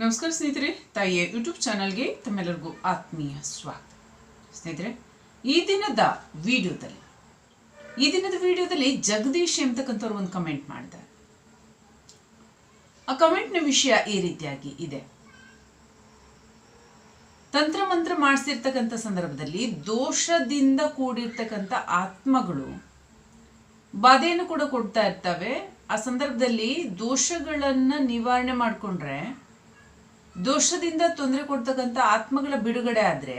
ನಮಸ್ಕಾರ ಸ್ನೇಹಿತರೆ, ತಾಯಿಯ ಯೂಟ್ಯೂಬ್ ಚಾನಲ್ಗೆ ತಮ್ಮೆಲ್ಲರಿಗೂ ಆತ್ಮೀಯ ಸ್ವಾಗತ. ಸ್ನೇಹಿತರೆ, ಈ ದಿನದ ವಿಡಿಯೋದಲ್ಲಿ, ಈ ದಿನದ ವಿಡಿಯೋದಲ್ಲಿ ಜಗದೀಶ್ ಎಂಬತಕ್ಕಂಥವ್ರು ಒಂದು ಕಮೆಂಟ್ ಮಾಡಿದ್ದಾರೆ. ಆ ಕಮೆಂಟ್ನ ವಿಷಯ ಈ ರೀತಿಯಾಗಿ ಇದೆ. ತಂತ್ರ ಮಂತ್ರ ಮಾಡಿಸಿರ್ತಕ್ಕಂಥ ಸಂದರ್ಭದಲ್ಲಿ ದೋಷದಿಂದ ಕೂಡಿರ್ತಕ್ಕಂಥ ಆತ್ಮಗಳು ಬಾಧೆಯನ್ನು ಕೂಡ ಕೊಡ್ತಾ ಇರ್ತವೆ. ಆ ಸಂದರ್ಭದಲ್ಲಿ ದೋಷಗಳನ್ನ ನಿವಾರಣೆ ಮಾಡಿಕೊಂಡ್ರೆ ದೋಷದಿಂದ ತೊಂದರೆ ಕೊಡ್ತಕ್ಕಂಥ ಆತ್ಮಗಳ ಬಿಡುಗಡೆ ಆದರೆ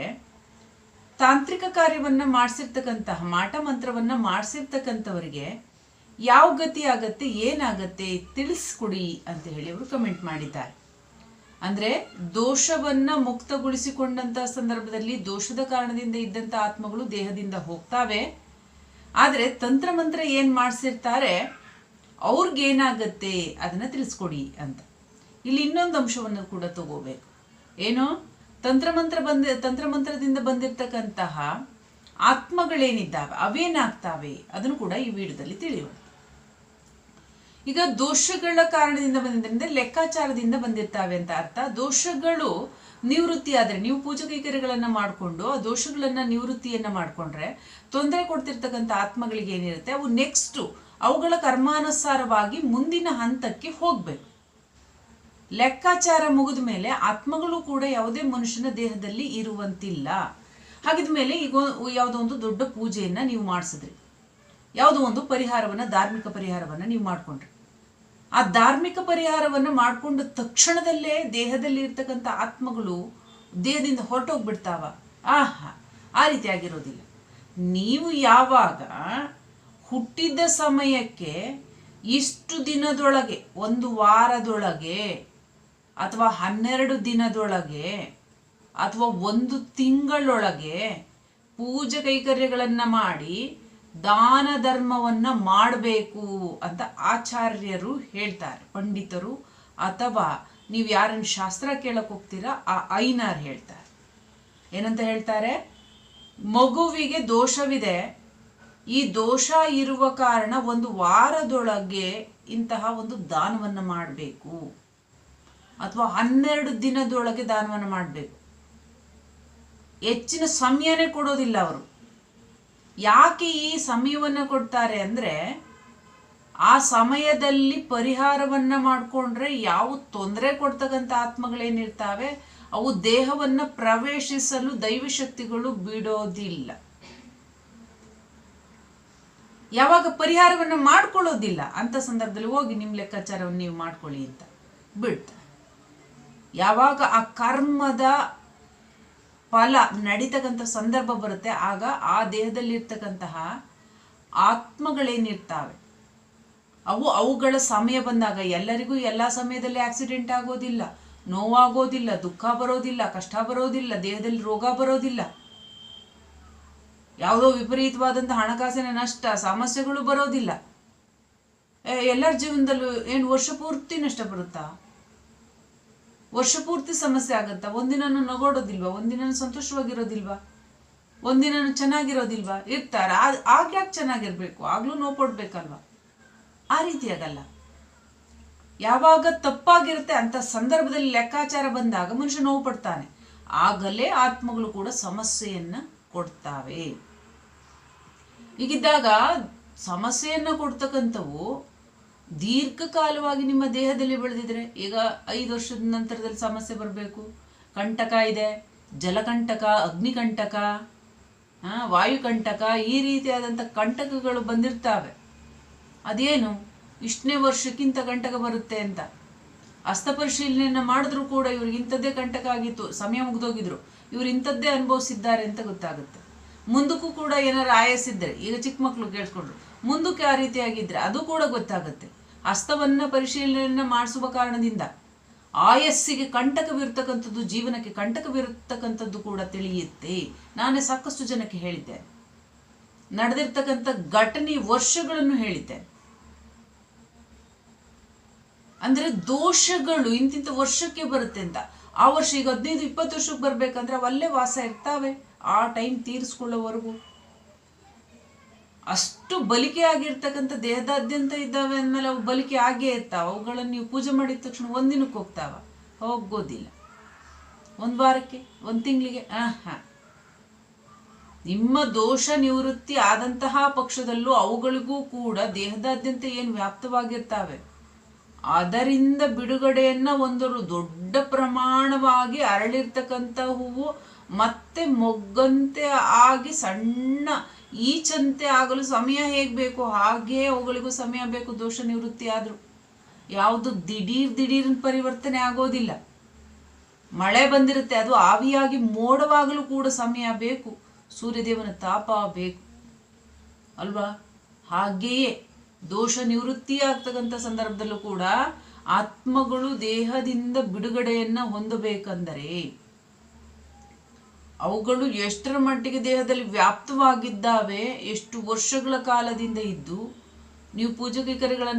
ತಾಂತ್ರಿಕ ಕಾರ್ಯವನ್ನು ಮಾಡಿಸಿರ್ತಕ್ಕಂತಹ ಮಾಟ ಮಂತ್ರವನ್ನು ಮಾಡಿಸಿರ್ತಕ್ಕಂಥವರಿಗೆ ಯಾವ ಗತಿ ಆಗತ್ತೆ, ಏನಾಗತ್ತೆ ತಿಳಿಸ್ಕೊಡಿ ಅಂತ ಹೇಳಿ ಅವರು ಕಮೆಂಟ್ ಮಾಡಿದ್ದಾರೆ. ಅಂದರೆ ದೋಷವನ್ನು ಮುಕ್ತಗೊಳಿಸಿಕೊಂಡಂತ ಸಂದರ್ಭದಲ್ಲಿ ದೋಷದ ಕಾರಣದಿಂದ ಇದ್ದಂಥ ಆತ್ಮಗಳು ದೇಹದಿಂದ ಹೋಗ್ತಾವೆ. ಆದರೆ ತಂತ್ರ ಮಂತ್ರ ಏನು ಮಾಡಿಸಿರ್ತಾರೆ ಅವ್ರಿಗೇನಾಗತ್ತೆ ಅದನ್ನು ತಿಳಿಸ್ಕೊಡಿ ಅಂತ. ಇಲ್ಲಿ ಇನ್ನೊಂದು ಅಂಶವನ್ನು ಕೂಡ ತಗೋಬೇಕು. ಏನು? ತಂತ್ರಮಂತ್ರ ಬಂದ, ತಂತ್ರಮಂತ್ರದಿಂದ ಬಂದಿರತಕ್ಕಂತಹ ಆತ್ಮಗಳೇನಿದ್ದಾವೆ, ಅವೇನಾಗ್ತಾವೆ ಅದನ್ನು ಕೂಡ ಈ ವಿಡಿಯೋದಲ್ಲಿ ತಿಳಿಯೋಣ. ಈಗ ದೋಷಗಳ ಕಾರಣದಿಂದ ಬಂದಿದ್ದರಿಂದ ಲೆಕ್ಕಾಚಾರದಿಂದ ಬಂದಿರ್ತಾವೆ ಅಂತ ಅರ್ಥ. ದೋಷಗಳು ನಿವೃತ್ತಿ ಆದರೆ ನೀವು ಪೂಜೆ ಕೈಕರ್ಯಗಳನ್ನ ಮಾಡಿಕೊಂಡು, ಆ ದೋಷಗಳನ್ನ ನಿವೃತ್ತಿಯನ್ನ ಮಾಡಿಕೊಂಡ್ರೆ ತೊಂದರೆ ಕೊಡ್ತಿರ್ತಕ್ಕಂಥ ಆತ್ಮಗಳಿಗೆ ಏನಿರುತ್ತೆ? ಅವು ನೆಕ್ಸ್ಟ್ ಅವುಗಳ ಕರ್ಮಾನುಸಾರವಾಗಿ ಮುಂದಿನ ಹಂತಕ್ಕೆ ಹೋಗ್ಬೇಕು. ಲೆಕ್ಕಾಚಾರ ಮುಗಿದ ಮೇಲೆ ಆತ್ಮಗಳು ಕೂಡ ಯಾವುದೇ ಮನುಷ್ಯನ ದೇಹದಲ್ಲಿ ಇರುವಂತಿಲ್ಲ. ಹಾಗಿದ ಮೇಲೆ ಈಗ ಯಾವುದೋ ಒಂದು ದೊಡ್ಡ ಪೂಜೆಯನ್ನು ನೀವು ಮಾಡಿಸಿದ್ರಿ. ಯಾವುದೋ ಒಂದು ಪರಿಹಾರವನ್ನ, ಧಾರ್ಮಿಕ ಪರಿಹಾರವನ್ನ ನೀವು ಮಾಡಿಕೊಂಡ್ರಿ. ಆ ಧಾರ್ಮಿಕ ಪರಿಹಾರವನ್ನ ಮಾಡಿಕೊಂಡ ತಕ್ಷಣದಲ್ಲೇ ದೇಹದಲ್ಲಿ ಇರ್ತಕ್ಕಂಥ ಆತ್ಮಗಳು ದೇಹದಿಂದ ಹೊರಟೋಗ್ಬಿಡ್ತಾವ. ಆಹಾ, ಆ ರೀತಿಯಾಗಿರೋದಿಲ್ಲ ನೀವು ಯಾವಾಗ ಹುಟ್ಟಿದ ಸಮಯಕ್ಕೆ ಇಷ್ಟು ದಿನದೊಳಗೆ, ಒಂದು ವಾರದೊಳಗೆ ಅಥವಾ ಹನ್ನೆರಡು ದಿನದೊಳಗೆ ಅಥವಾ ಒಂದು ತಿಂಗಳೊಳಗೆ ಪೂಜೆ ಕೈಕರ್ಯಗಳನ್ನು ಮಾಡಿ ದಾನ ಧರ್ಮವನ್ನು ಮಾಡಬೇಕು ಅಂತ ಆಚಾರ್ಯರು ಹೇಳ್ತಾರೆ. ಪಂಡಿತರು ಅಥವಾ ನೀವು ಯಾರನ್ನು ಶಾಸ್ತ್ರ ಕೇಳಕ್ಕೆ ಹೋಗ್ತೀರಾ, ಆ ಐನಾರ್ ಹೇಳ್ತಾರೆ. ಏನಂತ ಹೇಳ್ತಾರೆ? ಮಗುವಿಗೆ ದೋಷವಿದೆ. ಈ ದೋಷ ಇರುವ ಕಾರಣ ಒಂದು ವಾರದೊಳಗೆ ಇಂತಹ ಒಂದು ದಾನವನ್ನು ಮಾಡಬೇಕು. ಅಥವಾ ಹನ್ನೆರಡು ದಿನದೊಳಗೆ ದಾನವನ್ನು ಮಾಡಬೇಕು. ಹೆಚ್ಚಿನ ಸಮಯನೇ ಕೊಡೋದಿಲ್ಲ ಅವರು. ಯಾಕೆ ಈ ಸಮಯವನ್ನು ಕೊಡ್ತಾರೆ ಅಂದರೆ ಆ ಸಮಯದಲ್ಲಿ ಪರಿಹಾರವನ್ನ ಮಾಡಿಕೊಂಡ್ರೆ ಯಾವ ತೊಂದರೆ ಕೊಡ್ತಕ್ಕಂಥ ಆತ್ಮಗಳೇನಿರ್ತಾವೆ ಅವು ದೇಹವನ್ನ ಪ್ರವೇಶಿಸಲು ದೈವಶಕ್ತಿಗಳು ಬಿಡೋದಿಲ್ಲ. ಯಾವಾಗ ಪರಿಹಾರವನ್ನು ಮಾಡ್ಕೊಳ್ಳೋದಿಲ್ಲ, ಅಂತ ಸಂದರ್ಭದಲ್ಲಿ ಹೋಗಿ ನಿಮ್ಮ ಲೆಕ್ಕಾಚಾರವನ್ನು ನೀವು ಮಾಡ್ಕೊಳ್ಳಿ ಅಂತ. ಬಿಡ್ತಾರೆ ಯಾವಾಗ ಆ ಕರ್ಮದ ಫಲ ನಡೀತಕ್ಕಂಥ ಸಂದರ್ಭ ಬರುತ್ತೆ, ಆಗ ಆ ದೇಹದಲ್ಲಿರ್ತಕ್ಕಂತಹ ಆತ್ಮಗಳೇನಿರ್ತಾವೆ ಅವು ಅವುಗಳ ಸಮಯ ಬಂದಾಗ ಎಲ್ಲರಿಗೂ ಎಲ್ಲ ಸಮಯದಲ್ಲಿ ಆಕ್ಸಿಡೆಂಟ್ ಆಗೋದಿಲ್ಲ, ನೋವಾಗೋದಿಲ್ಲ, ದುಃಖ ಬರೋದಿಲ್ಲ, ಕಷ್ಟ ಬರೋದಿಲ್ಲ, ದೇಹದಲ್ಲಿ ರೋಗ ಬರೋದಿಲ್ಲ. ಯಾವುದೋ ವಿಪರೀತವಾದಂಥ ಹಣಕಾಸಿನ ನಷ್ಟ, ಸಮಸ್ಯೆಗಳು ಬರೋದಿಲ್ಲ. ಎಲ್ಲರ ಜೀವನದಲ್ಲೂ ಏನು ವರ್ಷ ಪೂರ್ತಿ ನಷ್ಟ ಬರುತ್ತಾ? ವರ್ಷ ಪೂರ್ತಿ ಸಮಸ್ಯೆ ಆಗುತ್ತಾ? ಒಂದಿನನು ನಗೋಡೋದಿಲ್ವಾ? ಒಂದಿನ ಸಂತೋಷವಾಗಿರೋದಿಲ್ವಾ? ಒಂದಿನನು ಚೆನ್ನಾಗಿರೋದಿಲ್ವಾ? ಇರ್ತಾರ. ಆಗ ಯಾಕೆ ಚೆನ್ನಾಗಿರ್ಬೇಕು? ಆಗ್ಲೂ ನೋವು ಕೊಡ್ಬೇಕಲ್ವಾ? ಆ ಆಗಲ್ಲ. ಯಾವಾಗ ತಪ್ಪಾಗಿರುತ್ತೆ ಅಂತ ಸಂದರ್ಭದಲ್ಲಿ ಲೆಕ್ಕಾಚಾರ ಬಂದಾಗ ಮನುಷ್ಯ ನೋವು ಪಡ್ತಾನೆ. ಆಗಲೇ ಆತ್ಮಗಳು ಕೂಡ ಸಮಸ್ಯೆಯನ್ನ ಕೊಡ್ತಾವೆ. ಈಗಿದ್ದಾಗ ಸಮಸ್ಯೆಯನ್ನ ಕೊಡ್ತಕ್ಕಂಥವು ದೀರ್ಘಕಾಲವಾಗಿ ನಿಮ್ಮ ದೇಹದಲ್ಲಿ ಬೆಳೆದಿದ್ರೆ ಈಗ ಐದು ವರ್ಷದ ನಂತರದಲ್ಲಿ ಸಮಸ್ಯೆ ಬರಬೇಕು. ಕಂಟಕ ಇದೆ, ಜಲಕಂಟಕ, ಅಗ್ನಿಕಂಟಕ ವಾಯುಕಂಟಕ, ಈ ರೀತಿಯಾದಂಥ ಕಂಟಕಗಳು ಬಂದಿರ್ತಾವೆ. ಅದೇನು? ಇಷ್ಟನೇ ವರ್ಷಕ್ಕಿಂತ ಕಂಟಕ ಬರುತ್ತೆ ಅಂತ. ಹಸ್ತ ಮಾಡಿದ್ರೂ ಕೂಡ ಇವ್ರಿಗೆ ಇಂಥದ್ದೇ ಕಂಟಕ ಆಗಿತ್ತು, ಸಮಯ ಮುಗಿದೋಗಿದ್ರು. ಇವ್ರು ಇಂಥದ್ದೇ ಅನುಭವಿಸಿದ್ದಾರೆ ಅಂತ ಗೊತ್ತಾಗುತ್ತೆ. ಮುಂದಕ್ಕೂ ಕೂಡ ಏನಾರು ಆಯಸ್ಸಿದ್ರೆ ಈಗ ಚಿಕ್ಕ ಮಕ್ಕಳು ಕೇಳಿಸ್ಕೊಂಡ್ರು ಮುಂದಕ್ಕೆ ಆ ರೀತಿಯಾಗಿದ್ರೆ ಅದು ಕೂಡ ಗೊತ್ತಾಗುತ್ತೆ. ಹಸ್ತವನ್ನ ಪರಿಶೀಲನೆಯನ್ನ ಮಾಡಿಸುವ ಕಾರಣದಿಂದ ಆಯಸ್ಸಿಗೆ ಕಂಟಕವಿರ್ತಕ್ಕಂಥದ್ದು, ಜೀವನಕ್ಕೆ ಕಂಟಕವಿರತಕ್ಕಂಥದ್ದು ಕೂಡ ತಿಳಿಯುತ್ತೆ. ನಾನೇ ಸಾಕಷ್ಟು ಜನಕ್ಕೆ ಹೇಳಿದ್ದೇನೆ. ನಡೆದಿರ್ತಕ್ಕಂಥ ಘಟನೆ ವರ್ಷಗಳನ್ನು ಹೇಳಿದ್ದೆ ಅಂದ್ರೆ ದೋಷಗಳು ಇಂತಿಂತ ವರ್ಷಕ್ಕೆ ಬರುತ್ತೆ ಅಂತ. ಆ ವರ್ಷ ಈಗ ಹದಿನೈದು, ಇಪ್ಪತ್ತು ವರ್ಷಕ್ಕೆ ಬರ್ಬೇಕಂದ್ರೆ ಅವಲ್ಲೇ ವಾಸ ಇರ್ತಾವೆ. ಆ ಟೈಮ್ ತೀರಿಸ್ಕೊಳ್ಳೋವರೆಗೂ. ಅಷ್ಟು ಬಲಿಕೆ ಆಗಿರ್ತಕ್ಕಂಥ ದೇಹದಾದ್ಯಂತ ಇದ್ದಾವೆ ಅಂದಮೇಲೆ ಅವು ಬಲಿಕೆ ಆಗೇ ಇರ್ತಾವ. ಅವುಗಳನ್ನು ನೀವು ಪೂಜೆ ಮಾಡಿದ ತಕ್ಷಣ ಒಂದಿನಕ್ಕೆ ಹೋಗ್ತಾವ. ಹೋಗೋದಿಲ್ಲ. ಒಂದು ವಾರಕ್ಕೆ, ಒಂದು ತಿಂಗಳಿಗೆ ಹಾಂ. ನಿಮ್ಮ ದೋಷ ನಿವೃತ್ತಿ ಆದಂತಹ ಪಕ್ಷದಲ್ಲೂ ಅವುಗಳಿಗೂ ಕೂಡ ದೇಹದಾದ್ಯಂತ ಏನು ವ್ಯಾಪ್ತವಾಗಿರ್ತಾವೆ. ಅದರಿಂದ ಬಿಡುಗಡೆಯನ್ನ ಒಂದರು ದೊಡ್ಡ ಪ್ರಮಾಣವಾಗಿ ಅರಳಿರ್ತಕ್ಕಂಥ ಹೂವು ಮತ್ತೆ ಮೊಗ್ಗಂತೆ ಆಗಿ ಸಣ್ಣ ಈಚಂತೆ ಆಗಲು ಸಮಯ ಹೇಗೆ ಬೇಕು ಹಾಗೇ ಅವುಗಳಿಗೂ ಸಮಯ ಬೇಕು, ದೋಷ ನಿವೃತ್ತಿ ಆದರೂ. ಯಾವುದು ದಿಢೀರ್ ದಿಢೀರ್ ಪರಿವರ್ತನೆ ಆಗೋದಿಲ್ಲ. ಮಳೆ ಬಂದಿರುತ್ತೆ, ಅದು ಆವಿಯಾಗಿ ಮೋಡವಾಗಲು ಕೂಡ ಸಮಯ ಬೇಕು, ಸೂರ್ಯದೇವನ ತಾಪ ಬೇಕು. ಅಲ್ವಾ? ಹಾಗೆಯೇ ದೋಷ ನಿವೃತ್ತಿ ಆಗ್ತಕ್ಕಂಥ ಸಂದರ್ಭದಲ್ಲೂ ಕೂಡ ಆತ್ಮಗಳು ದೇಹದಿಂದ ಬಿಡುಗಡೆಯನ್ನ ಹೊಂದಬೇಕಂದರೆ ಅವುಗಳು ಎಷ್ಟರ ಮಟ್ಟಿಗೆ ದೇಹದಲ್ಲಿ ವ್ಯಾಪ್ತವಾಗಿದ್ದಾವೆ, ಎಷ್ಟು ವರ್ಷಗಳ ಕಾಲದಿಂದ ಇದ್ದು, ನೀವು ಪೂಜೆ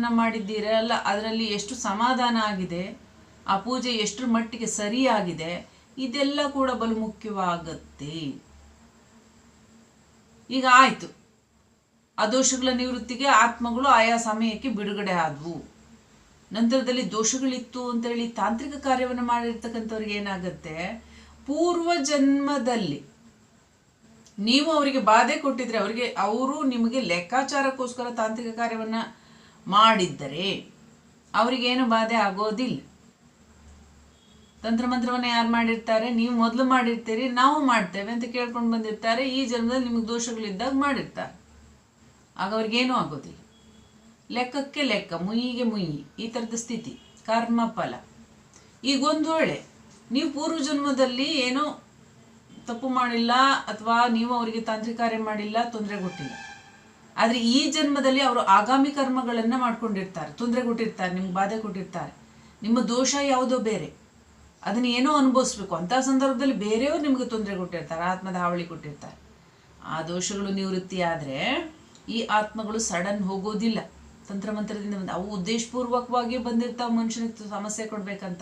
ಮಾಡಿದ್ದೀರಾ, ಅಲ್ಲ ಅದರಲ್ಲಿ ಎಷ್ಟು ಸಮಾಧಾನ ಆಗಿದೆ, ಆ ಪೂಜೆ ಎಷ್ಟರ ಮಟ್ಟಿಗೆ ಸರಿಯಾಗಿದೆ, ಇದೆಲ್ಲ ಕೂಡ ಬಲು ಮುಖ್ಯವಾಗತ್ತೆ. ಈಗ ಆಯಿತು. ಆ ದೋಷಗಳ ನಿವೃತ್ತಿಗೆ ಆತ್ಮಗಳು ಆಯಾ ಸಮಯಕ್ಕೆ ಬಿಡುಗಡೆ ಆದವು. ನಂತರದಲ್ಲಿ ದೋಷಗಳಿತ್ತು ಅಂತೇಳಿ ತಾಂತ್ರಿಕ ಕಾರ್ಯವನ್ನು ಮಾಡಿರ್ತಕ್ಕಂಥವ್ರಿಗೆ ಏನಾಗುತ್ತೆ ಪೂರ್ವ ಜನ್ಮದಲ್ಲಿ ನೀವು ಅವರಿಗೆ ಬಾಧೆ ಕೊಟ್ಟಿದ್ರೆ ಅವರಿಗೆ, ಅವರು ನಿಮಗೆ ಲೆಕ್ಕಾಚಾರಕ್ಕೋಸ್ಕರ ತಾಂತ್ರಿಕ ಕಾರ್ಯವನ್ನ ಮಾಡಿದ್ದರೆ ಅವರಿಗೇನು ಬಾಧೆ ಆಗೋದಿಲ್ಲ. ತಂತ್ರಮಂತ್ರವನ್ನ ಯಾರು ಮಾಡಿರ್ತಾರೆ? ನೀವು ಮೊದಲು ಮಾಡಿರ್ತೀರಿ, ನಾವು ಮಾಡ್ತೇವೆ ಅಂತ ಕೇಳ್ಕೊಂಡು ಬಂದಿರ್ತಾರೆ, ಈ ಜನ್ಮದಲ್ಲಿ ನಿಮಗೆ ದೋಷಗಳಿದ್ದಾಗ ಮಾಡಿರ್ತಾರೆ. ಆಗ ಅವ್ರಿಗೇನೂ ಆಗೋದಿಲ್ಲ. ಲೆಕ್ಕಕ್ಕೆ ಲೆಕ್ಕ ಮುಯಿಗೆ ಮುಯಿ ಈ ಥರದ ಸ್ಥಿತಿ ಕರ್ಮ ಫಲ ಈಗೊಂದು ವೇಳೆ ನೀವು ಪೂರ್ವ ಜನ್ಮದಲ್ಲಿ ಏನೋ ತಪ್ಪು ಮಾಡಿಲ್ಲ ಅಥವಾ ನೀವು ಅವರಿಗೆ ತಾಂತ್ರಿಕ ಕಾರ್ಯ ಮಾಡಿಲ್ಲ, ತೊಂದರೆ ಕೊಟ್ಟಿಲ್ಲ. ಆದರೆ ಈ ಜನ್ಮದಲ್ಲಿ ಅವರು ಆಗಾಮಿ ಕರ್ಮಗಳನ್ನು ಮಾಡ್ಕೊಂಡಿರ್ತಾರೆ, ತೊಂದರೆ ಕೊಟ್ಟಿರ್ತಾರೆ, ನಿಮ್ಗೆ ಬಾಧೆ ಕೊಟ್ಟಿರ್ತಾರೆ. ನಿಮ್ಮ ದೋಷ ಯಾವುದೋ ಬೇರೆ. ಅದನ್ನ ಏನೋ ಅನುಭವಿಸ್ಬೇಕು. ಅಂತ ಸಂದರ್ಭದಲ್ಲಿ ಬೇರೆಯವರು ನಿಮಗೆ ತೊಂದರೆ ಕೊಟ್ಟಿರ್ತಾರೆ, ಆತ್ಮದ ಹಾವಳಿ ಕೊಟ್ಟಿರ್ತಾರೆ. ಆ ದೋಷಗಳು ನಿವೃತ್ತಿ ಆದರೆ ಈ ಆತ್ಮಗಳು ಸಡನ್ ಹೋಗೋದಿಲ್ಲ. ತಂತ್ರಮಂತ್ರದಿಂದ ಮಂತ್ರದಿಂದ ಅವು ಉದ್ದೇಶಪೂರ್ವಕವಾಗಿ ಬಂದಿರ್ತಾವೆ ಮನುಷ್ಯನಿಗೆ ಸಮಸ್ಯೆ ಕೊಡ್ಬೇಕಂತ.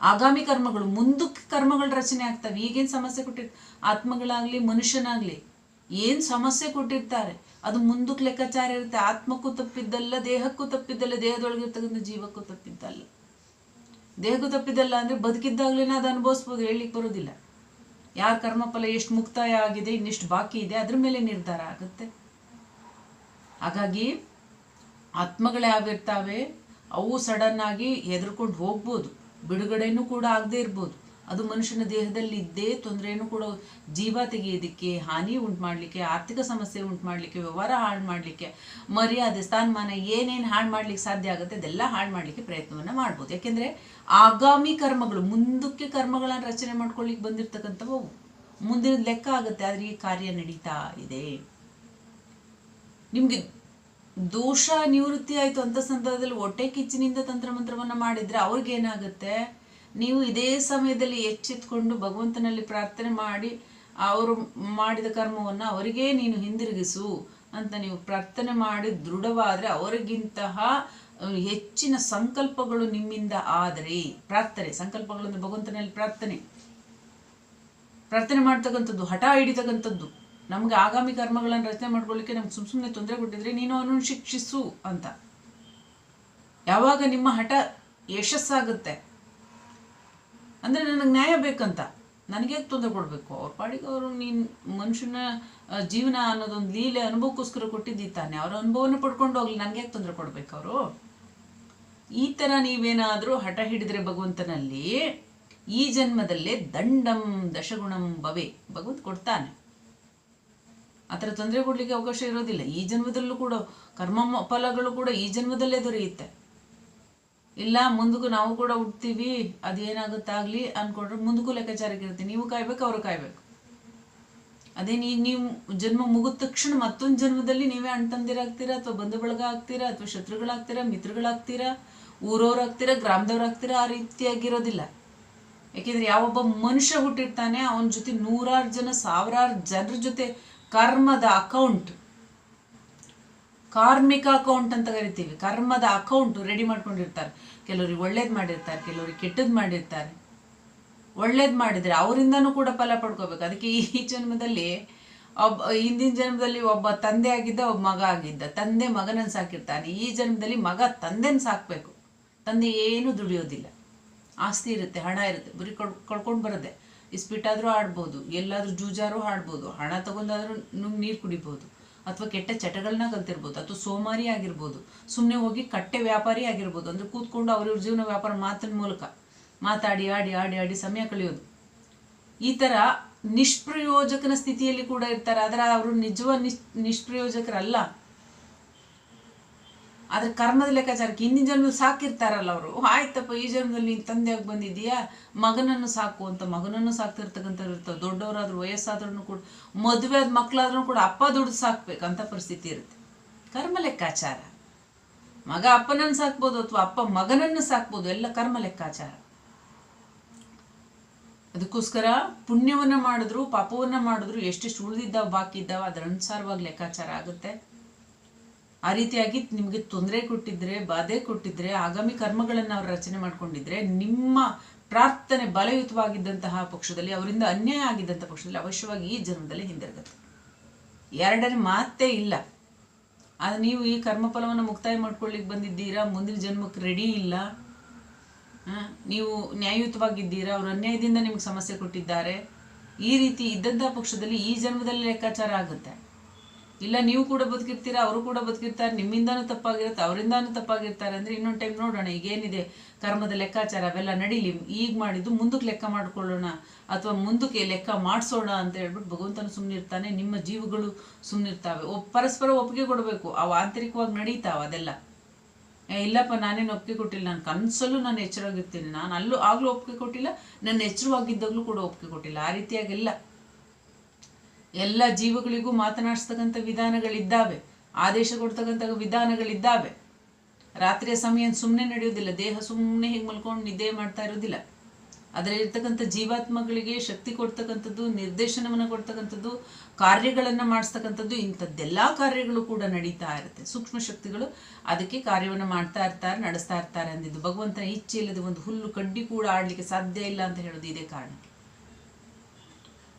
ಆಗಾಮಿ ಕರ್ಮಗಳು, ಮುಂದಕ್ಕೆ ಕರ್ಮಗಳ ರಚನೆ ಆಗ್ತವೆ. ಈಗೇನು ಸಮಸ್ಯೆ ಕೊಟ್ಟಿರ್, ಆತ್ಮಗಳಾಗಲಿ, ಮನುಷ್ಯನಾಗಲಿ, ಏನು ಸಮಸ್ಯೆ ಕೊಟ್ಟಿರ್ತಾರೆ? ಅದು ಮುಂದಕ್ಕೆ ಲೆಕ್ಕಾಚಾರ ಇರುತ್ತೆ. ಆತ್ಮಕ್ಕೂ ತಪ್ಪಿದ್ದಲ್ಲ, ದೇಹಕ್ಕೂ ತಪ್ಪಿದ್ದಲ್ಲ, ದೇಹದೊಳಗಿರ್ತಕ್ಕಂಥ ಜೀವಕ್ಕೂ ತಪ್ಪಿದ್ದಲ್ಲ. ದೇಹಕ್ಕೂ ತಪ್ಪಿದ್ದಲ್ಲ ಅಂದರೆ ಬದುಕಿದ್ದಾಗಲೇ ಅದು ಅನುಭವಿಸ್ಬೋದು, ಹೇಳಲಿಕ್ಕೆ ಬರೋದಿಲ್ಲ. ಯಾರ ಕರ್ಮಫಲ ಎಷ್ಟು ಮುಕ್ತಾಯ ಆಗಿದೆ, ಇನ್ನೆಷ್ಟು ಬಾಕಿ ಇದೆ, ಅದ್ರ ಮೇಲೆ ನಿರ್ಧಾರ ಆಗುತ್ತೆ. ಹಾಗಾಗಿ ಆತ್ಮಗಳೇ ಆಗಿರ್ತಾವೆ ಅವು ಸಡನ್ ಆಗಿ ಹೆದರ್ಕೊಂಡು ಹೋಗ್ಬೋದು. ಬಿಡುಗಡೆನೂ ಕೂಡ ಆಗದೆ ಇರ್ಬೋದು. ಅದು ಮನುಷ್ಯನ ದೇಹದಲ್ಲಿ ಇದ್ದೇ ತೊಂದರೆಯನ್ನು ಕೂಡ ಜೀವ ತೆಗೆಯೋದಕ್ಕೆ, ಹಾನಿ ಉಂಟು ಮಾಡಲಿಕ್ಕೆ ಆರ್ಥಿಕ ಸಮಸ್ಯೆ ಉಂಟು ಮಾಡಲಿಕ್ಕೆ ವ್ಯವಹಾರ ಹಾಳು ಮಾಡಲಿಕ್ಕೆ, ಮರ್ಯಾದೆ, ಸ್ಥಾನಮಾನ ಏನೇನು ಹಾಳು ಮಾಡ್ಲಿಕ್ಕೆ ಸಾಧ್ಯ ಆಗುತ್ತೆ ಅದೆಲ್ಲ ಹಾಳು ಮಾಡಲಿಕ್ಕೆ ಪ್ರಯತ್ನವನ್ನು ಮಾಡ್ಬೋದು. ಯಾಕೆಂದರೆ ಆಗಾಮಿ ಕರ್ಮಗಳು, ಮುಂದಕ್ಕೆ ಕರ್ಮಗಳನ್ನು ರಚನೆ ಮಾಡ್ಕೊಳ್ಳಿಕ್ಕೆ ಬಂದಿರತಕ್ಕಂಥವು ಮುಂದಿನ ಲೆಕ್ಕ ಆಗುತ್ತೆ, ಆದರೆ ಈ ಕಾರ್ಯ ನಡೀತಾ ಇದೆ. ನಿಮಗೆ ದೋಷ ನಿವೃತ್ತಿ ಆಯಿತು ಅಂತ ಸಂದರ್ಭದಲ್ಲಿ ಹೊಟ್ಟೆ ಕಿಚ್ಚಿನಿಂದ ತಂತ್ರಮಂತ್ರವನ್ನು ಮಾಡಿದರೆ ಅವ್ರಿಗೇನಾಗುತ್ತೆ ನೀವು ಇದೇ ಸಮಯದಲ್ಲಿ ಎಚ್ಚೆತ್ಕೊಂಡು ಭಗವಂತನಲ್ಲಿ ಪ್ರಾರ್ಥನೆ ಮಾಡಿ, ಅವರು ಮಾಡಿದ ಕರ್ಮವನ್ನು ಅವರಿಗೇ ನೀನು ಹಿಂದಿರುಗಿಸು ಅಂತ ನೀವು ಪ್ರಾರ್ಥನೆ ಮಾಡಿ ದೃಢವಾದರೆ ಅವರಿಗಿಂತಹ ಹೆಚ್ಚಿನ ಸಂಕಲ್ಪಗಳು ನಿಮ್ಮಿಂದ ಆದರೆ, ಪ್ರಾರ್ಥನೆ, ಸಂಕಲ್ಪಗಳು ಭಗವಂತನಲ್ಲಿ ಪ್ರಾರ್ಥನೆ. ಪ್ರಾರ್ಥನೆ ಮಾಡ್ತಕ್ಕಂಥದ್ದು, ಹಠ ಹಿಡಿತಕ್ಕಂಥದ್ದು. ನಮ್ಗೆ ಆಗಾಮಿ ಕರ್ಮಗಳನ್ನು ರಚನೆ ಮಾಡ್ಕೊಳ್ಳಿಕ್ಕೆ ನಮ್ಗೆ ಸುಮ್ ಸುಮ್ಮನೆ ತೊಂದರೆ ಕೊಟ್ಟಿದ್ರೆ ನೀನು ಅವನನ್ನು ಶಿಕ್ಷಿಸು ಅಂತ. ಯಾವಾಗ ನಿಮ್ಮ ಹಠ ಯಶಸ್ಸಾಗುತ್ತೆ? ಅಂದರೆ ನನಗೆ ನ್ಯಾಯ ಬೇಕಂತ. ನನಗೆ ತೊಂದರೆ ಕೊಡಬೇಕು? ಅವ್ರ ಪಾಡಿಗೆ ಅವರು ನೀನು ಮನುಷ್ಯನ ಜೀವನ ಅನ್ನೋದೊಂದು ಲೀಲೆ ಅನುಭವಕ್ಕೋಸ್ಕರ ಕೊಟ್ಟಿದ್ದೀ ತಾನೆ ಅವರ ಅನುಭವನ ಪಡ್ಕೊಂಡು ಹೋಗ್ಲಿ, ನನಗೆ ಯಾಕೆ ತೊಂದರೆ ಕೊಡ್ಬೇಕು ಅವರು? ಈ ಥರ ನೀವೇನಾದರೂ ಹಠ ಹಿಡಿದ್ರೆ ಭಗವಂತನಲ್ಲಿ, ಈ ಜನ್ಮದಲ್ಲೇ ದಂಡಂ ದಶಗುಣಂ ಭವೆ. ಭಗವಂತ ಕೊಡ್ತಾನೆ. ಆ ಥರ ತೊಂದರೆ ಕೊಡ್ಲಿಕ್ಕೆ ಅವಕಾಶ ಇರೋದಿಲ್ಲ. ಈ ಜನ್ಮದಲ್ಲೂ ಕೂಡ ಕರ್ಮ ಫಲಗಳು ಕೂಡ ಈ ಜನ್ಮದಲ್ಲೇ ದೊರೆಯುತ್ತೆ. ಇಲ್ಲ, ಮುಂದಕ್ಕೂ ನಾವು ಕೂಡ ಹುಡ್ತೀವಿ ಅದೇನಾಗುತ್ತಾಗ್ಲಿ ಅನ್ಕೊಂಡ್ರೆ ಮುಂದಕ್ಕೂ ಲೆಕ್ಕಾಚಾರಕ್ಕೆ ಇರುತ್ತೆ. ನೀವು ಕಾಯ್ಬೇಕು, ಅವರು ಕಾಯ್ಬೇಕು. ಅದೇನು ನೀವು ನೀವು ಜನ್ಮ ಮುಗಿದ ತಕ್ಷಣ ಮತ್ತೊಂದು ಜನ್ಮದಲ್ಲಿ ನೀವೇ ಅಣ್ಣ ತಂದಿರಾಗ್ತೀರಾ ಅಥವಾ ಬಂಧು ಬಳಗ ಆಗ್ತೀರಾ, ಅಥವಾ ಶತ್ರುಗಳಾಗ್ತೀರಾ, ಮಿತ್ರಗಳಾಗ್ತೀರಾ, ಊರವ್ರಾಗ್ತೀರಾ, ಗ್ರಾಮದವ್ರಾಗ್ತೀರಾ, ಆ ರೀತಿಯಾಗಿರೋದಿಲ್ಲ. ಯಾಕೆಂದ್ರೆ ಯಾವೊಬ್ಬ ಮನುಷ್ಯ ಹುಟ್ಟಿರ್ತಾನೆ, ಅವನ ಜೊತೆ ನೂರಾರು ಜನ, ಸಾವಿರಾರು ಜನರ ಜೊತೆ ಕರ್ಮದ ಅಕೌಂಟ್. ಕಾರ್ಮಿಕ ಅಕೌಂಟ್ ಅಂತ ಕರಿತೀವಿ. ಕರ್ಮದ ಅಕೌಂಟ್ ರೆಡಿ ಮಾಡ್ಕೊಂಡಿರ್ತಾರೆ. ಕೆಲವ್ರಿಗೆ ಒಳ್ಳೇದು ಮಾಡಿರ್ತಾರೆ, ಕೆಲವ್ರಿಗೆ ಕೆಟ್ಟದ್ದು ಮಾಡಿರ್ತಾರೆ. ಒಳ್ಳೇದು ಮಾಡಿದರೆ ಅವರಿಂದನೂ ಕೂಡ ಫಲ ಪಡ್ಕೋಬೇಕು. ಅದಕ್ಕೆ ಈ ಜನ್ಮದಲ್ಲಿ ಒಬ್ಬ, ಹಿಂದಿನ ಜನ್ಮದಲ್ಲಿ ಒಬ್ಬ ತಂದೆ ಆಗಿದ್ದ, ಒಬ್ಬ ಮಗ ಆಗಿದ್ದ. ತಂದೆ ಮಗನನ್ನು ಸಾಕಿರ್ತಾನೆ. ಈ ಜನ್ಮದಲ್ಲಿ ಮಗ ತಂದೆನ ಸಾಕಬೇಕು. ತಂದೆ ಏನೂ ದುಡಿಯೋದಿಲ್ಲ. ಆಸ್ತಿ ಇರುತ್ತೆ, ಹಣ ಇರುತ್ತೆ. ಬರೀ ಕಳ್ ಕಳ್ಕೊಂಡು ಬರುತ್ತೆ ಇಸ್ಪಿಟ್ಟಾದರೂ ಆಡ್ಬೋದು, ಎಲ್ಲಾದರೂ ಜೂಜಾರು ಆಡ್ಬೋದು, ಹಣ ತಗೊಂಡಾದ್ರೂ ನುಂಗ್ ನೀರು ಕುಡಿಬೋದು, ಅಥವಾ ಕೆಟ್ಟ ಚಟಗಳನ್ನ ಕಲ್ತಿರ್ಬೋದು, ಅಥವಾ ಸೋಮಾರಿ ಆಗಿರ್ಬೋದು ಸುಮ್ಮನೆ ಹೋಗಿ ಕಟ್ಟೆ ವ್ಯಾಪಾರಿ ಆಗಿರ್ಬೋದು, ಅಂದರೆ ಕೂತ್ಕೊಂಡು ಅವ್ರವ್ರ ಜೀವನ ವ್ಯಾಪಾರ ಮಾತಿನ ಮೂಲಕ ಮಾತಾಡಿ, ಆಡಿ ಆಡಿ ಆಡಿ ಸಮಯ ಕಳೆಯೋದು. ಈ ಥರ ನಿಷ್ಪ್ರಯೋಜಕನ ಸ್ಥಿತಿಯಲ್ಲಿ ಕೂಡ ಇರ್ತಾರೆ, ಆದರೆ ಅವರು ನಿಜವ ನಿಷ್ ನಿಷ್ಪ್ರಯೋಜಕರಲ್ಲ. ಆದ್ರೆ ಕರ್ಮದ ಲೆಕ್ಕಾಚಾರಕ್ಕೆ ಹಿಂದಿನ ಜನ್ಮ ಸಾಕಿರ್ತಾರಲ್ಲ ಅವರು. ಆಯ್ತಪ್ಪ, ಈ ಜನ್ಮದಲ್ಲಿ ನೀನು ತಂದೆಯಾಗಿ ಬಂದಿದ್ದೀಯಾ? ಮಗನನ್ನು ಸಾಕು ಅಂತ, ಮಗನನ್ನು ಸಾಕ್ತಿರ್ತಕ್ಕಂಥವ್ರು ಇರ್ತಾವೆ. ದೊಡ್ಡವರಾದ್ರೂ ವಯಸ್ಸಾದ್ರೂ ಕೂಡ, ಮದುವೆ ಆದ ಮಕ್ಕಳಾದ್ರೂ ಕೂಡ ಅಪ್ಪ ದುಡ್ಡು ಅಂತ ಪರಿಸ್ಥಿತಿ ಇರುತ್ತೆ. ಕರ್ಮ ಲೆಕ್ಕಾಚಾರ. ಮಗ ಅಪ್ಪನನ್ನು ಸಾಕ್ಬೋದು ಅಥವಾ ಅಪ್ಪ ಮಗನನ್ನು ಸಾಕ್ಬೋದು, ಎಲ್ಲ ಕರ್ಮ ಲೆಕ್ಕಾಚಾರ. ಅದಕ್ಕೋಸ್ಕರ ಪುಣ್ಯವನ್ನ ಮಾಡಿದ್ರು, ಪಾಪವನ್ನ ಮಾಡಿದ್ರು, ಎಷ್ಟೆಷ್ಟು ಉಳಿದಿದ್ದಾವೆ ಬಾಕಿ ಇದ್ದಾವೆ ಅದರ ಅನುಸಾರವಾಗಿ ಲೆಕ್ಕಾಚಾರ ಆಗುತ್ತೆ. ಆ ರೀತಿಯಾಗಿ ನಿಮಗೆ ತೊಂದರೆ ಕೊಟ್ಟಿದ್ರೆ, ಬಾಧೆ ಕೊಟ್ಟಿದ್ರೆ, ಆಗಾಮಿ ಕರ್ಮಗಳನ್ನು ಅವರು ರಚನೆ ಮಾಡ್ಕೊಂಡಿದ್ರೆ, ನಿಮ್ಮ ಪ್ರಾರ್ಥನೆ ಬಲಯುತವಾಗಿದ್ದಂತಹ ಪಕ್ಷದಲ್ಲಿ ಅವರಿಂದ ಅನ್ಯಾಯ ಆಗಿದ್ದಂಥ ಪಕ್ಷದಲ್ಲಿ ಅವಶ್ಯವಾಗಿ ಈ ಜನ್ಮದಲ್ಲಿ ಹಿಂದಿರುಗುತ್ತೆ. ಎರಡನೇ ಮಾತೇ ಇಲ್ಲ. ಆದರೆ ನೀವು ಈ ಕರ್ಮಫಲವನ್ನು ಮುಕ್ತಾಯ ಮಾಡ್ಕೊಳ್ಳಿಕ್ಕೆ ಬಂದಿದ್ದೀರಾ, ಮುಂದಿನ ಜನ್ಮಕ್ಕೆ ರೆಡಿ ಇಲ್ಲ ನೀವು ನ್ಯಾಯಯುತವಾಗಿದ್ದೀರಾ, ಅವರು ಅನ್ಯಾಯದಿಂದ ನಿಮ್ಗೆ ಸಮಸ್ಯೆ ಕೊಟ್ಟಿದ್ದಾರೆ, ಈ ರೀತಿ ಇದ್ದಂಥ ಪಕ್ಷದಲ್ಲಿ ಈ ಜನ್ಮದಲ್ಲಿ ಲೆಕ್ಕಾಚಾರ ಆಗುತ್ತೆ. ಇಲ್ಲ, ನೀವು ಕೂಡ ಬದುಕಿರ್ತೀರಾ ಅವರು ಕೂಡ ಬದುಕಿರ್ತಾರೆ ನಿಮ್ಮಿಂದಾನು ತಪ್ಪಾಗಿರುತ್ತೆ, ಅವರಿಂದಾನು ತಪ್ಪಾಗಿರ್ತಾರೆ ಅಂದರೆ ಇನ್ನೊಂದು ಟೈಮ್ ನೋಡೋಣ ಈಗ ಏನಿದೆ ಕರ್ಮದ ಲೆಕ್ಕಾಚಾರ ಅವೆಲ್ಲ ನಡೀಲಿ, ಈಗ ಮಾಡಿದ್ದು ಮುಂದಕ್ಕೆ ಲೆಕ್ಕ ಮಾಡ್ಕೊಳ್ಳೋಣ, ಅಥವಾ ಮುಂದಕ್ಕೆ ಲೆಕ್ಕ ಮಾಡಿಸೋಣ ಅಂತ ಹೇಳ್ಬಿಟ್ಟು ಭಗವಂತನು ಸುಮ್ಮನಿರ್ತಾನೆ ನಿಮ್ಮ ಜೀವಗಳು ಸುಮ್ಮನಿರ್ತಾವೆ ಪರಸ್ಪರ ಒಪ್ಪಿಗೆ ಕೊಡಬೇಕು, ಅವು ಆಂತರಿಕವಾಗಿ ನಡೀತಾವ ಅದೆಲ್ಲ. ಇಲ್ಲಪ್ಪ, ನಾನೇನು ಒಪ್ಪಿಗೆ ಕೊಟ್ಟಿಲ್ಲ, ನಾನು ಕನಸಲ್ಲೂ ನಾನು ಎಚ್ಚರವಾಗಿರ್ತೀನಿ, ನಾನು ಅಲ್ಲೂ ಆಗಲೂ ಒಪ್ಪಿಗೆ ಕೊಟ್ಟಿಲ್ಲ ನನ್ನ ಎಚ್ಚರವಾಗಿದ್ದಾಗಲೂ ಕೂಡ ಒಪ್ಪಿಗೆ ಕೊಟ್ಟಿಲ್ಲ, ಆ ರೀತಿಯಾಗೆಲ್ಲ. ಎಲ್ಲ ಜೀವಗಳಿಗೂ ಮಾತನಾಡಿಸ್ತಕ್ಕಂಥ ವಿಧಾನಗಳಿದ್ದಾವೆ, ಆದೇಶ ಕೊಡ್ತಕ್ಕಂಥ ವಿಧಾನಗಳಿದ್ದಾವೆ. ರಾತ್ರಿಯ ಸಮಯ ಸುಮ್ಮನೆ ನಡೆಯೋದಿಲ್ಲ ದೇಹ ಸುಮ್ಮನೆ ಹೀಗೆ ಮಲ್ಕೊಂಡು ನಿದ್ದೆ ಮಾಡ್ತಾ ಇರೋದಿಲ್ಲ ಅದರಲ್ಲಿರ್ತಕ್ಕಂಥ ಜೀವಾತ್ಮಗಳಿಗೆ ಶಕ್ತಿ ಕೊಡ್ತಕ್ಕಂಥದ್ದು, ನಿರ್ದೇಶನವನ್ನು ಕೊಡ್ತಕ್ಕಂಥದ್ದು, ಕಾರ್ಯಗಳನ್ನು ಮಾಡಿಸ್ತಕ್ಕಂಥದ್ದು, ಇಂಥದ್ದೆಲ್ಲ ಕಾರ್ಯಗಳು ಕೂಡ ನಡೀತಾ ಇರುತ್ತೆ. ಸೂಕ್ಷ್ಮ ಶಕ್ತಿಗಳು ಅದಕ್ಕೆ ಕಾರ್ಯವನ್ನು ಮಾಡ್ತಾ ಇರ್ತಾರೆ, ನಡೆಸ್ತಾ ಇರ್ತಾರೆ ಅಂದಿದ್ದು. ಭಗವಂತನ ಇಚ್ಛೆ ಇಲ್ಲದೆ ಒಂದು ಹುಲ್ಲು ಕಡ್ಡಿ ಕೂಡ ಆಡಲಿಕ್ಕೆ ಸಾಧ್ಯ ಇಲ್ಲ ಅಂತ ಹೇಳೋದು ಇದೇ ಕಾರಣಕ್ಕೆ.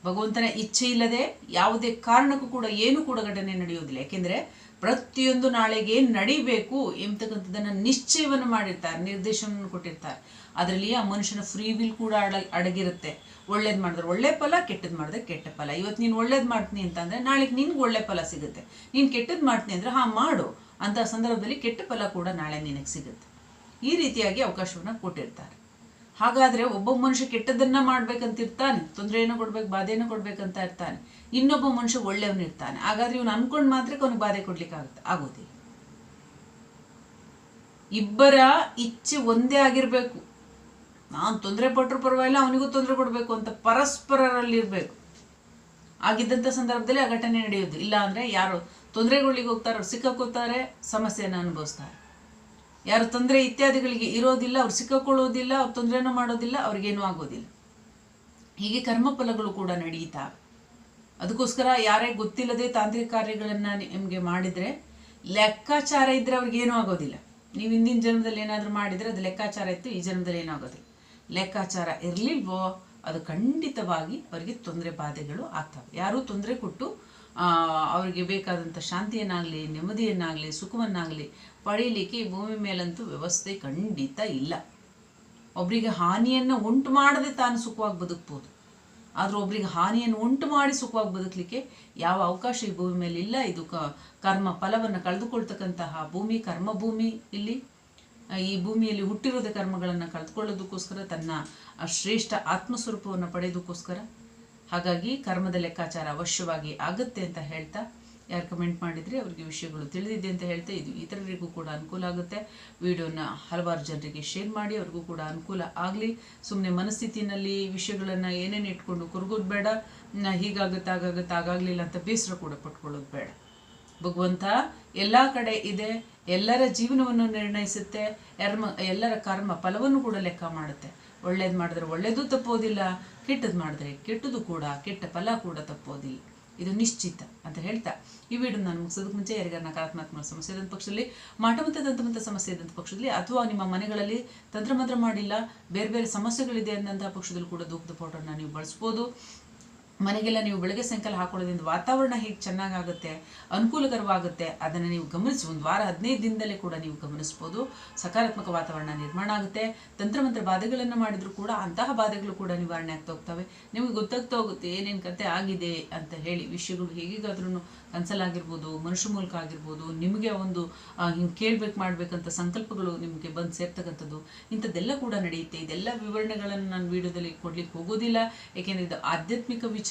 ಭಗವಂತನ ಇಚ್ಛೆ ಇಲ್ಲದೆ ಯಾವುದೇ ಕಾರಣಕ್ಕೂ ಕೂಡ ಏನು ಕೂಡ ಘಟನೆ ನಡೆಯೋದಿಲ್ಲ ಯಾಕೆಂದ್ರೆ ಪ್ರತಿಯೊಂದು ನಾಳೆಗೆ ನಡಿಬೇಕು ಎಂಬತಕ್ಕಂಥದ್ದನ್ನು ನಿಶ್ಚಯವನ್ನು ಮಾಡಿರ್ತಾರೆ, ನಿರ್ದೇಶನವನ್ನು ಕೊಟ್ಟಿರ್ತಾರೆ. ಅದರಲ್ಲಿ ಆ ಮನುಷ್ಯನ ಫ್ರೀ ವಿಲ್ ಕೂಡ ಅಡ, ಅಡಗಿರುತ್ತೆ. ಒಳ್ಳೇದು ಮಾಡಿದ್ರೆ ಒಳ್ಳೆ ಫಲ ಕೆಟ್ಟದ್ದು ಮಾಡಿದ್ರೆ ಕೆಟ್ಟ ಫಲ. ಇವತ್ತು ನೀನು ಒಳ್ಳೇದು ಮಾಡ್ತೀನಿ ಅಂತಂದ್ರೆ ನಾಳೆಗೆ ನಿನ್ಗೆ ಒಳ್ಳೆ ಫಲ ಸಿಗುತ್ತೆ. ನೀನು ಕೆಟ್ಟದ್ದು ಮಾಡ್ತೀನಿ ಅಂದ್ರೆ ಹಾ, ಮಾಡು. ಅಂತ ಸಂದರ್ಭದಲ್ಲಿ ಕೆಟ್ಟ ಫಲ ಕೂಡ ನಾಳೆ ನಿನಗೆ ಸಿಗುತ್ತೆ. ಈ ರೀತಿಯಾಗಿ ಅವಕಾಶವನ್ನ ಕೊಟ್ಟಿರ್ತಾರೆ. ಹಾಗಾದ್ರೆ ಒಬ್ಬ ಮನುಷ್ಯ ಕೆಟ್ಟದನ್ನ ಮಾಡ್ಬೇಕಂತಿರ್ತಾನೆ, ತೊಂದರೆಯನ್ನು ಕೊಡ್ಬೇಕು, ಬಾಧೆಯನ್ನು ಕೊಡ್ಬೇಕಂತ ಇರ್ತಾನೆ, ಇನ್ನೊಬ್ಬ ಮನುಷ್ಯ ಒಳ್ಳೆಯವನಿರ್ತಾನೆ ಹಾಗಾದ್ರೆ ಇವನು ಅನ್ಕೊಂಡ್ ಮಾತ್ರ ಅವನಿಗೆ ಬಾಧೆ ಕೊಡ್ಲಿಕ್ಕೆ ಆಗುತ್ತೆ ಆಗೋದಿಲ್ಲ. ಇಬ್ಬರ ಇಚ್ಛೆ ಒಂದೇ ಆಗಿರ್ಬೇಕು. ನಾನು ತೊಂದರೆ ಪಟ್ಟರು ಪರವಾಗಿಲ್ಲ, ಅವನಿಗೂ ತೊಂದರೆ ಕೊಡಬೇಕು ಅಂತ ಪರಸ್ಪರರಲ್ಲಿರ್ಬೇಕು. ಆಗಿದ್ದಂಥ ಸಂದರ್ಭದಲ್ಲಿ ಆ ಘಟನೆ ನಡೆಯೋದು ಇಲ್ಲ ಅಂದ್ರೆ ಯಾರು ತೊಂದರೆಗಳಿಗೆ ಹೋಗ್ತಾರೋ, ಸಿಕ್ಕಾಕೋತಾರೆ, ಸಮಸ್ಯೆಯನ್ನು ಅನುಭವಿಸ್ತಾರೆ. ಯಾರು ತೊಂದರೆ ಇತ್ಯಾದಿಗಳಿಗೆ ಇರೋದಿಲ್ಲ, ಅವ್ರು ಸಿಕ್ಕಿಕೊಳ್ಳೋದಿಲ್ಲ, ಅವ್ರು ತೊಂದರೆನೂ ಮಾಡೋದಿಲ್ಲ, ಅವ್ರಿಗೇನೂ ಆಗೋದಿಲ್ಲ. ಹೀಗೆ ಕರ್ಮಫಲಗಳು ಕೂಡ ನಡೆಯುತ್ತವೆ ಅದಕ್ಕೋಸ್ಕರ ಯಾರೇ ಗೊತ್ತಿಲ್ಲದೆ ತಾಂತ್ರಿಕ ಕಾರ್ಯಗಳನ್ನು ನಿಮಗೆ ಮಾಡಿದರೆ, ಲೆಕ್ಕಾಚಾರ ಇದ್ದರೆ ಅವ್ರಿಗೇನೂ ಆಗೋದಿಲ್ಲ. ನೀವು ಹಿಂದಿನ ಜನ್ಮದಲ್ಲಿ ಏನಾದರೂ ಮಾಡಿದರೆ ಅದು ಲೆಕ್ಕಾಚಾರ ಇತ್ತು, ಈ ಜನ್ಮದಲ್ಲಿ ಏನಾಗೋದಿಲ್ಲ ಲೆಕ್ಕಾಚಾರ ಇರಲಿಲ್ವೋ, ಅದು ಖಂಡಿತವಾಗಿ ಅವರಿಗೆ ತೊಂದರೆ ಬಾಧೆಗಳು ಆಗ್ತವೆ. ಯಾರೂ ತೊಂದರೆ ಕೊಟ್ಟು ಅವರಿಗೆ ಬೇಕಾದಂಥ ಶಾಂತಿಯನ್ನಾಗಲಿ, ನೆಮ್ಮದಿಯನ್ನಾಗಲಿ, ಸುಖವನ್ನಾಗಲಿ ಪಡೀಲಿಕ್ಕೆ ಈ ಭೂಮಿ ಮೇಲಂತೂ ವ್ಯವಸ್ಥೆ ಖಂಡಿತ ಇಲ್ಲ. ಒಬ್ಬರಿಗೆ ಹಾನಿಯನ್ನು ಉಂಟು ಮಾಡದೆ ತಾನು ಸುಖವಾಗಿ ಬದುಕ್ಬೋದು. ಆದರೂ ಒಬ್ಬರಿಗೆ ಹಾನಿಯನ್ನು ಉಂಟು ಮಾಡಿ ಸುಖವಾಗಿ ಬದುಕಲಿಕ್ಕೆ ಯಾವ ಅವಕಾಶ ಈ ಭೂಮಿ ಮೇಲೆ ಇಲ್ಲ. ಇದು ಕ, ಕರ್ಮ ಫಲವನ್ನು ಕಳೆದುಕೊಳ್ತಕ್ಕಂತಹ ಭೂಮಿ ಕರ್ಮ ಭೂಮಿ ಇಲ್ಲಿ. ಈ ಭೂಮಿಯಲ್ಲಿ ಹುಟ್ಟಿರೋದ ಕರ್ಮಗಳನ್ನು ಕಳೆದುಕೊಳ್ಳೋದಕ್ಕೋಸ್ಕರ ತನ್ನ ಶ್ರೇಷ್ಠ ಆತ್ಮಸ್ವರೂಪವನ್ನು ಪಡೆಯೋದಕ್ಕೋಸ್ಕರ. ಹಾಗಾಗಿ ಕರ್ಮದ ಲೆಕ್ಕಾಚಾರ ಅವಶ್ಯವಾಗಿ ಆಗುತ್ತೆ ಅಂತ ಹೇಳ್ತಾ ಯಾರು ಕಮೆಂಟ್ ಮಾಡಿದರೆ, ಅವರಿಗೆ ವಿಷಯಗಳು ತಿಳಿದಿದೆ ಅಂತ ಹೇಳ್ತಾ ಇದು ಇತರರಿಗೂ ಕೂಡ ಅನುಕೂಲ ಆಗುತ್ತೆ. ವಿಡಿಯೋನ ಹಲವಾರು ಜನರಿಗೆ ಶೇರ್ ಮಾಡಿ, ಅವ್ರಿಗೂ ಕೂಡ ಅನುಕೂಲ ಆಗಲಿ. ಸುಮ್ಮನೆ ಮನಸ್ಥಿತಿನಲ್ಲಿ ವಿಷಯಗಳನ್ನು ಏನೇನು ಇಟ್ಕೊಂಡು ಕೊರಗೋದು ಬೇಡ ಹೀಗಾಗುತ್ತೆ ಆಗಾಗುತ್ತೆ ಆಗಾಗಲಿಲ್ಲ ಅಂತ ಬೇಸರ ಕೂಡ ಪಟ್ಕೊಳ್ಳೋದು ಬೇಡ. ಭಗವಂತ ಎಲ್ಲ ಕಡೆ ಇದೆ, ಎಲ್ಲರ ಜೀವನವನ್ನು ನಿರ್ಣಯಿಸುತ್ತೆ, ಎರ್ಮ, ಎಲ್ಲರ ಕರ್ಮ ಫಲವನ್ನು ಕೂಡ ಲೆಕ್ಕ ಮಾಡುತ್ತೆ. ಒಳ್ಳೇದು ಮಾಡಿದ್ರೆ ಒಳ್ಳೇದು, ತಪ್ಪೋದಿಲ್ಲ. ಕೆಟ್ಟದ್ದು ಮಾಡಿದ್ರೆ ಕೆಟ್ಟದು ಕೂಡ, ಕೆಟ್ಟ ಫಲ ಕೂಡ ತಪ್ಪೋದಿಲ್ಲ. ಇದು ನಿಶ್ಚಿತ ಅಂತ ಹೇಳ್ತಾ. ಈ ವಿಡಿಯೋ ನಾನು ಮುಗಿಸೋದಕ್ಕೆ ಮುಂಚೆ ಯಾರಿಗಾರ ನಕಾರಾತ್ಮಕ ಸಮಸ್ಯೆ ಇದ್ದಂಥ ಪಕ್ಷದಲ್ಲಿ ಮಾಟ ಮತ್ತು ಸಮಸ್ಯೆ ಇದ್ದಂಥ ಪಕ್ಷದಲ್ಲಿ ಅಥವಾ ನಿಮ್ಮ ಮನೆಗಳಲ್ಲಿ ತಂತ್ರಮಂತ್ರ ಮಾಡಿಲ್ಲ, ಬೇರೆ ಬೇರೆ ಸಮಸ್ಯೆಗಳಿದೆ ಅಂದಂತಹ ಪಕ್ಷದಲ್ಲಿ ಕೂಡ ಧೂಪದ ಫೋಟೋನ ನೀವು ಬಳಸ್ಬೋದು. ಮನೆಗೆಲ್ಲ ನೀವು ಬೆಳಗ್ಗೆ ಸಾಯಂಕಾಲ ಹಾಕೊಳ್ಳೋದ್ರಿಂದ ವಾತಾವರಣ ಹೇಗೆ ಚೆನ್ನಾಗಾಗುತ್ತೆ, ಅನುಕೂಲಕರವಾಗುತ್ತೆ, ಅದನ್ನು ನೀವು ಗಮನಿಸಿ. ಒಂದು ವಾರ ಹದಿನೈದು ದಿನದಲ್ಲೇ ಕೂಡ ನೀವು ಗಮನಿಸ್ಬೋದು. ಸಕಾರಾತ್ಮಕ ವಾತಾವರಣ ನಿರ್ಮಾಣ ಆಗುತ್ತೆ. ತಂತ್ರಮಂತ್ರ ಬಾಧೆಗಳನ್ನು ಮಾಡಿದರೂ ಕೂಡ ಅಂತಹ ಬಾಧೆಗಳು ಕೂಡ ನಿವಾರಣೆ ಆಗ್ತಾ ಹೋಗ್ತವೆ. ನಿಮಗೆ ಗೊತ್ತಾಗ್ತಾ ಹೋಗುತ್ತೆ, ಏನೇನು ಕತೆ ಆಗಿದೆ ಅಂತ ಹೇಳಿ. ವಿಷಯಗಳು ಹೇಗಿಗಾದ್ರೂ ಕನ್ಸಲಾಗಿರ್ಬೋದು ಮನುಷ್ಯ ಮೂಲಕ ಆಗಿರ್ಬೋದು, ನಿಮಗೆ ಒಂದು ಹಿಂಗೆ ಕೇಳಬೇಕು ಮಾಡಬೇಕಂತ ಸಂಕಲ್ಪಗಳು ನಿಮಗೆ ಬಂದು ಸೇರ್ತಕ್ಕಂಥದ್ದು. ಇಂಥದ್ದೆಲ್ಲ ಕೂಡ ನಡೆಯುತ್ತೆ. ಇದೆಲ್ಲ ವಿವರಣೆಗಳನ್ನು ನಾನು ವಿಡಿಯೋದಲ್ಲಿ ಕೊಡ್ಲಿಕ್ಕೆ ಹೋಗೋದಿಲ್ಲ. ಏಕೆಂದರೆ ಇದು ಆಧ್ಯಾತ್ಮಿಕ ವಿಚಾರ.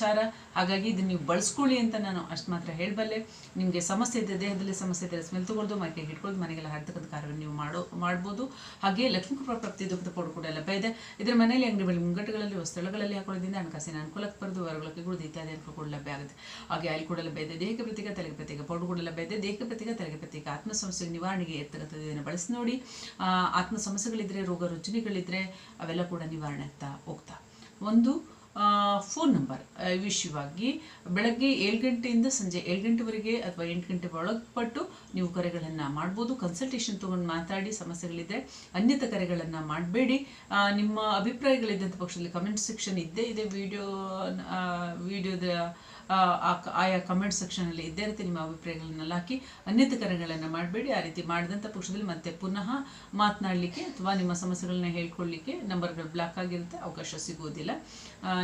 ಹಾಗಾಗಿ ಇದನ್ನ ನೀವು ಬಳಸ್ಕೊಳ್ಳಿ ಅಂತ ನಾನು ಅಷ್ಟು ಮಾತ್ರ ಹೇಳಬಲ್ಲೆ. ನಿಮಗೆ ಸಮಸ್ಯೆ ಇದೆ ದೇಹದಲ್ಲಿ ಸಮಸ್ಯೆ ಇದೆ ಸ್ಮೆಲ್ ತಗೊಳ್ದು, ಮೈಕೆ ಹಿಡ್ಕೊಳ್ಳೋದು ಮನೆಗೆಲ್ಲ ಹರ್ತಕ್ಕಂಥ ಕಾರ್ಯವನ್ನು ನೀವು ಮಾಡೋ, ಮಾಡ್ಬೋದು. ಹಾಗೆ ಲಕ್ಷ್ಮೀ ಕೃಪಾ ಪ್ರಾಪ್ತಿ ದುಃಖದ ಕೂಡ ಲಭ್ಯ ಇದೆ. ಇದರ ಮನೆಯಲ್ಲಿ ಅಂಗಡಿ ಬಳಿ ಮುಂಗಟ್ಟುಗಳಲ್ಲಿ ಸ್ಥಳಗಳಲ್ಲಿ ಹಾಕೊಳ್ಳೋದ್ರಿಂದ ಹಣಕಾಸಿನ ಅನುಕೂಲಕ್ಕೆ ಬರೆದು ಹೊರಗಳಕ್ಕೆ ಕೂಡ ಇತ್ಯಾದಿ ಅನುಕೂಲ ಕೂಡ ಲಭ್ಯ ಆಗುತ್ತೆ. ಹಾಗೆ ಅಲ್ಲಿ ಕೂಡ ಲಭ್ಯ ಇದೆ. ದೇಹಕ್ಕೆ ಪ್ರತಿಕ ತಲೆಗೆ ಪ್ರತಿಕ ಪೌಡರ್ ಕೂಡ ಲಭ್ಯ ಇದೆ. ದೇಹಕ್ಕೆ ಪ್ರತಿಕ ತಲೆಗೆ ಪ್ರತಿಕ ಆತ್ಮ ಸಮಸ್ಯೆ ನಿವಾರಣೆಗೆ ಇದನ್ನು ಬಳಸಿ ನೋಡಿ. ಆತ್ಮ ಸಮಸ್ಯೆಗಳಿದ್ರೆ ರೋಗ ರುಜಿನಿಗಳಿದ್ರೆ, ಅವೆಲ್ಲ ಕೂಡ ನಿವಾರಣೆ ಆಗ್ತಾ ಹೋಗ್ತಾ. ಒಂದು ಫೋನ್ ನಂಬರ್ ವಿಷಯವಾಗಿ ಬೆಳಗ್ಗೆ ಏಳು ಗಂಟೆಯಿಂದ ಸಂಜೆ ಏಳು ಗಂಟೆವರೆಗೆ ಅಥವಾ ಎಂಟು ಗಂಟೆ ಒಳಪಟ್ಟು ನೀವು ಕರೆಗಳನ್ನು ಮಾಡ್ಬೋದು. ಕನ್ಸಲ್ಟೇಷನ್ ತೊಗೊಂಡು ಮಾತಾಡಿ, ಸಮಸ್ಯೆಗಳಿದೆ, ಅನ್ಯತ ಕರೆಗಳನ್ನು ಮಾಡಬೇಡಿ. ನಿಮ್ಮ ಅಭಿಪ್ರಾಯಗಳಿದ್ದಂಥ ಪಕ್ಷದಲ್ಲಿ ಕಮೆಂಟ್ ಸೆಕ್ಷನ್ ಇದ್ದೇ ಇದೆ ವಿಡಿಯೋ ವಿಡಿಯೋದ ಆಯಾ ಕಮೆಂಟ್ ಸೆಕ್ಷನಲ್ಲಿ ಇದ್ದೇ ರೀತಿ ನಿಮ್ಮ ಅಭಿಪ್ರಾಯಗಳನ್ನೆಲ್ಲ ಹಾಕಿ ಅನ್ಯತಕರಗಳನ್ನು ಮಾಡಬೇಡಿ. ಆ ರೀತಿ ಮಾಡಿದಂಥ ಪಕ್ಷದಲ್ಲಿ ಮತ್ತೆ ಪುನಃ ಮಾತನಾಡಲಿಕ್ಕೆ ಅಥವಾ ನಿಮ್ಮ ಸಮಸ್ಯೆಗಳನ್ನ ಹೇಳ್ಕೊಳ್ಳಿಕ್ಕೆ ನಂಬರ್ಗಳು ಬ್ಲಾಕ್ ಆಗಿರುತ್ತೆ, ಅವಕಾಶ ಸಿಗೋದಿಲ್ಲ.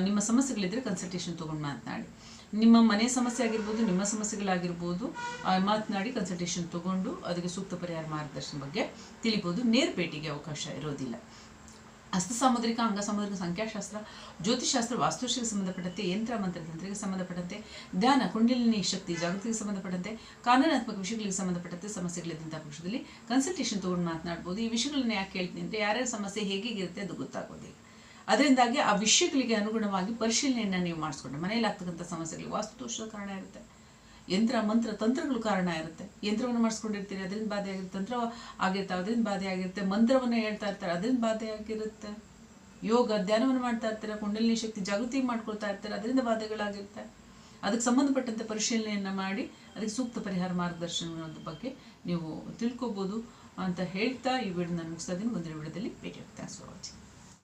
ನಿಮ್ಮ ಸಮಸ್ಯೆಗಳಿದ್ದರೆ ಕನ್ಸಲ್ಟೇಷನ್ ತೊಗೊಂಡು ಮಾತನಾಡಿ. ನಿಮ್ಮ ಮನೆ ಸಮಸ್ಯೆ ಆಗಿರ್ಬೋದು, ನಿಮ್ಮ ಸಮಸ್ಯೆಗಳಾಗಿರ್ಬೋದು ಮಾತನಾಡಿ ಕನ್ಸಲ್ಟೇಷನ್ ತಗೊಂಡು ಅದಕ್ಕೆ ಸೂಕ್ತ ಪರಿಹಾರ ಮಾರ್ಗದರ್ಶನ ಬಗ್ಗೆ ತಿಳಿಬೋದು. ನೇರ ಭೇಟಿಗೆ ಅವಕಾಶ ಇರೋದಿಲ್ಲ. ಹಸ್ತ ಸಾಮುದ್ರಿಕ ಅಂಗ ಸಾಮುದ್ರಿಕ ಸಂಖ್ಯಾಶಾಸ್ತ್ರ ಜ್ಯೋತಿಷಾಸ್ತ್ರ ವಾಸ್ತುಶಿಗೆ ಸಂಬಂಧಪಟ್ಟಂತೆ, ಯಂತ್ರ ಮಂತ್ರತಂತ್ರಿಗೆ ಸಂಬಂಧಪಟ್ಟಂತೆ, ಧ್ಯಾನ, ಕುಂಡಲಿನಿ ಶಕ್ತಿ ಜಾಗೃತಿಗೆ ಸಂಬಂಧಪಟ್ಟಂತೆ, ಕಾನೂನಾತ್ಮಕ ವಿಷಯಗಳಿಗೆ ಸಂಬಂಧಪಟ್ಟಂತೆ ಸಮಸ್ಯೆಗಳಿದ್ದಂಥ ಪಕ್ಷದಲ್ಲಿ ಕನ್ಸಲ್ಟೇಷನ್ ತೊಗೊಂಡು ಮಾತನಾಡ್ಬೋದು. ಈ ವಿಷಯಗಳನ್ನ ಯಾಕೆ ಹೇಳ್ತೀನಿ ಅಂದರೆ ಯಾರ್ಯಾರ ಸಮಸ್ಯೆ ಹೇಗಿರುತ್ತೆ ಅದು ಗೊತ್ತಾಗೋದೇ ಅದರಿಂದಾಗಿ ಆ ವಿಷಯಗಳಿಗೆ ಅನುಗುಣವಾಗಿ ಪರಿಶೀಲನೆಯನ್ನು ನೀವು ಮಾಡಿಸ್ಕೊಂಡ್ರೆ ಮನೆಯಲ್ಲಿ ಆಗ್ತಕ್ಕಂಥ ಸಮಸ್ಯೆಗಳಿಗೆ ವಾಸ್ತುದೋಷದ ಕಾರಣ ಇರುತ್ತೆ. ಯಂತ್ರ ಮಂತ್ರ ತಂತ್ರಗಳು ಕಾರಣ ಇರುತ್ತೆ. ಯಂತ್ರವನ್ನು ಮಾಡಿಸ್ಕೊಂಡಿರ್ತೀರಿ, ಅದರಿಂದ ಬಾಧೆ ಆಗಿರುತ್ತೆ. ತಂತ್ರ ಆಗಿರುತ್ತೆ, ಅದರಿಂದ ಬಾಧೆ ಆಗಿರುತ್ತೆ. ಮಂತ್ರವನ್ನು ಹೇಳ್ತಾ ಇರ್ತಾರೆ, ಅದರಿಂದ ಬಾಧೆ ಆಗಿರುತ್ತೆ. ಯೋಗ, ಧ್ಯಾನವನ್ನು ಮಾಡ್ತಾ ಇರ್ತಾರೆ, ಕುಂಡಲಿನಿ ಶಕ್ತಿ ಜಾಗೃತಿ ಮಾಡ್ಕೊಳ್ತಾ ಇರ್ತಾರೆ, ಅದರಿಂದ ಬಾಧೆಗಳಾಗಿರುತ್ತೆ. ಅದಕ್ಕೆ ಸಂಬಂಧಪಟ್ಟಂತೆ ಪರಿಶೀಲನೆಯನ್ನು ಮಾಡಿ, ಅದಕ್ಕೆ ಸೂಕ್ತ ಪರಿಹಾರ ಮಾರ್ಗದರ್ಶನದ ಬಗ್ಗೆ ನೀವು ತಿಳ್ಕೊಬೋದು ಅಂತ ಹೇಳ್ತಾ ಈ ವಿಡಿಯೋ ನಾನು ಮುಗಿಸ್ತಾ ಇದ್ದೀನಿ. ಮುಂದಿನ ವಿಡಿಯೋದಲ್ಲಿ ಭೇಟಿ ಆಗ್ತಾ